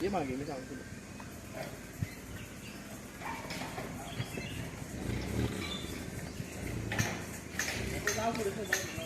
也蛮影响的。拉的。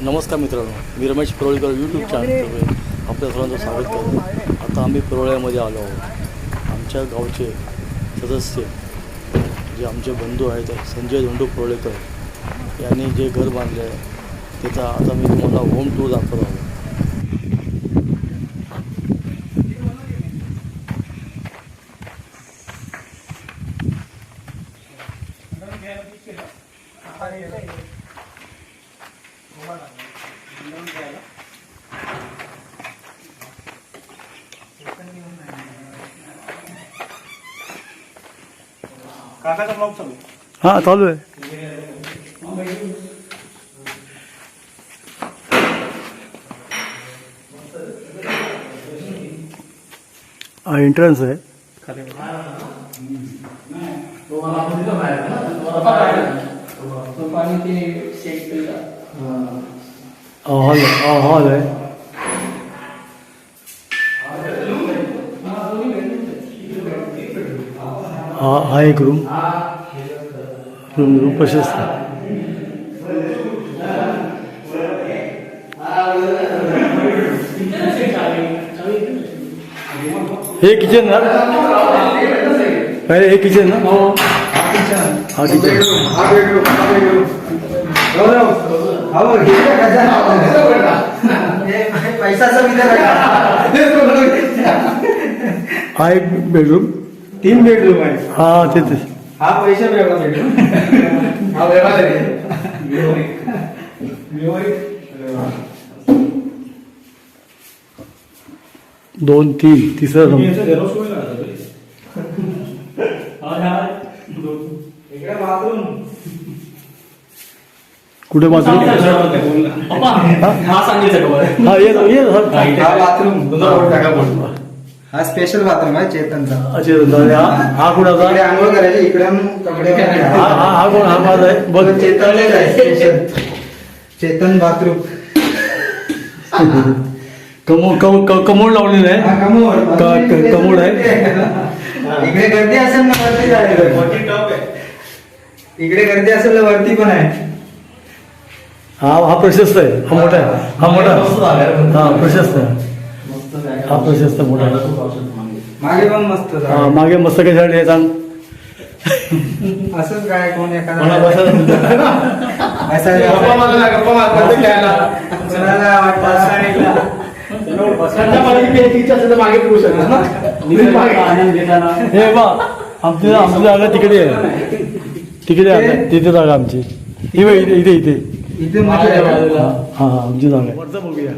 नमस्कार मित्रांनो मी रमेश परोळीकर यूट्यूब चॅनल आपल्या सर्वांचं स्वागत करतो. आता आम्ही परोळ्यामध्ये आलो आहोत. आमच्या गावचे सदस्य जे आमचे बंधू आहेत संजय धोंडू परोळेकर यांनी जे घर बांधले आहे त्याचा आता मी तुम्हाला होम टूर दाखवत आहोत. काकाचा ब्लॉग चालू हां चालू आहे. हा एंट्रन्स आहे हॉल आहे हा हा एक रूम रूम रूम प्रशस्त हे किचन ना काय हे किचन ना हा किचन हा एक बेडरूम तीन बेडरूम आहे. हा तेच हा पैसा वेगळा बेडरूम हा वेगळा दोन तीन तिसरा रूम इकडे बाथरूम कुठे बाथरूम हा ये ये हा. बाथरूम. हा. Special bathroom. आहे चेतनचा. अच्छा हा हा कुणाचा? इकडे आंघोळ करायचे इकडे कपडे हा हा हा कोण? हा माझा आहे. बघ. चेतनलेच आहे special Chetan bathroom commode commode लावलेलं हा आहे कमोड आहे. इकडे गर्दी असेल ना वरती जायचं इकडे गर्दी असेल ना वरती पण आहे. हा हा प्रशस्त आहे. हा मोठा आहे. हा मोठा. आहे. हा प्रशस्त आहे. हा प्रशस्त मोठा आहे. मागे. पण मस्त हा. मागे मस्त काय झाड आहे सांग असंच काय कोण एखादा बसायला बसायला- कुणाला वाटतं हे. बा आमची आमची जागा तिकडे आहे. तिकडे आहे तिथे जागा आमची. ही इथे इथे इथे. इथे मध्ये आहे का? हां हां आहे वरचा बघूया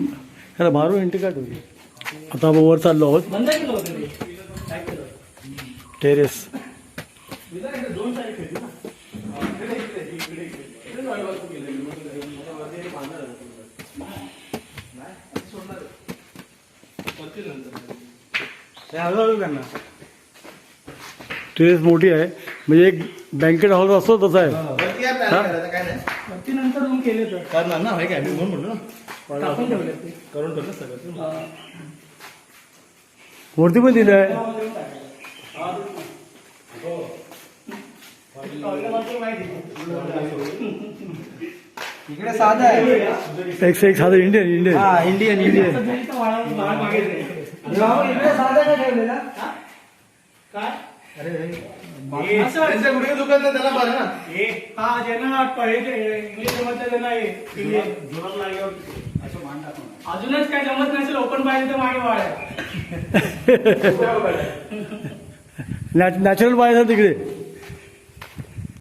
ह्याला मारून एंट्री काढ होती आता आपण वर चाललो आहोत बंद केलं होतं ते. काय केलं? टेरेस हे हळूहळू करणार. टेरेस मोठी आहे म्हणजे एक बँकेट हॉल असतो तसा आहे. हा? वरती नंतर रूम केले तर. करणार ना काय मी म्हणून म्हणलो ना. टाकून ठेवले ते. करून ठेवलं सगळं वरती पण दिलं आहे इकडे साधा आहे. एक से एक साधं इंडियन इंडियन हा इंडियन इंडियन जरीचं वाळा- वाळ मागितलंय. इकडे साधा का ठेवलेला? काय? अरे असं त्यांच्या गुडघे दुकान तर त्याला बरं ना. हे हा ज्यांना ते इंग्लिश जमत नाही त्यांना हे इंग्लिश जोरात लागल्यावर असं मान टाकून अजूनच काय जमत नसेल ओपन पाहिजे तर मागे वाळ आहे नॅचरल पाहिजे तिकडे.